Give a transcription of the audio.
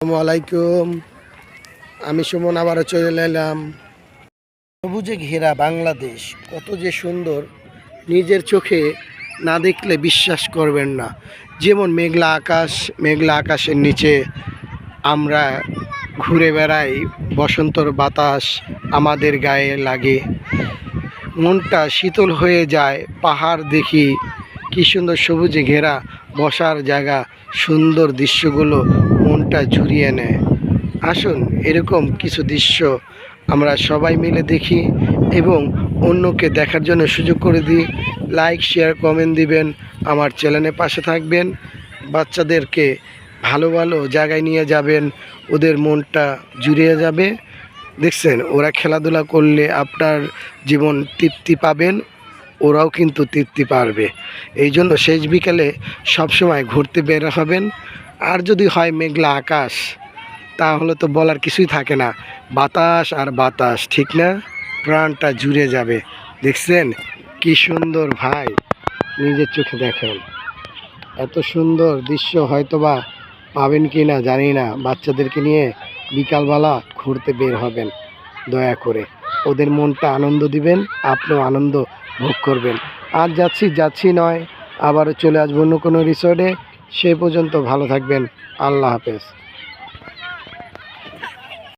আসসালামু আমি সুমন, আবারও চলে এলাম। সবুজে ঘেরা বাংলাদেশ, কত যে সুন্দর। নিজের চোখে না দেখলে বিশ্বাস করবেন না। যেমন মেঘলা আকাশ, মেঘলা আকাশের নিচে আমরা ঘুরে বেড়াই, বসন্তর বাতাস আমাদের গায়ে লাগে। মনটা শীতল হয়ে যায়, পাহাড় দেখি, কি সুন্দর সবুজে ঘেরা, বসার জায়গা, সুন্দর দৃশ্যগুলো মনটা জুড়িয়ে নেয়। আসুন, এরকম কিছু দৃশ্য আমরা সবাই মিলে দেখি এবং অন্যকে দেখার জন্য সুযোগ করে দিই। লাইক শেয়ার কমেন্ট দিবেন, আমার চ্যানেলের পাশে থাকবেন। বাচ্চাদেরকে ভালো ভালো জায়গায় নিয়ে যাবেন, ওদের মনটা জুড়িয়ে যাবে। দেখছেন, ওরা খেলাধুলা করলে আপনার জীবন তৃপ্তি পাবেন, ওরাও কিন্তু তৃপ্তি পারবে। এই জন্য শেষ বিকেলে সবসময় ঘুরতে বের হবেন। আর যদি হয় মেঘলা আকাশ, তাহলে তো বলার কিছুই থাকে না। বাতাস আর বাতাস, ঠিক না? প্রাণটা জুড়ে যাবে। দেখছেন? কি সুন্দর ভাই। নিজের চোখে দেখেন। এত সুন্দর দৃশ্য হয়তোবা পাবেন কি না জানি না। বাচ্চাদেরকে নিয়ে বিকালবেলা ঘুরতে বের হবেন, দয়া করে। ওদের মনটা আনন্দ দিবেন, আপনিও আনন্দ ভোগ করবেন। আজ যাচ্ছি যাচ্ছি নয়। আবারও চলে আসব অন্য কোনো রিসর্টে সে পর্যন্ত ভালো থাকবেন। আল্লাহ হাফেজ।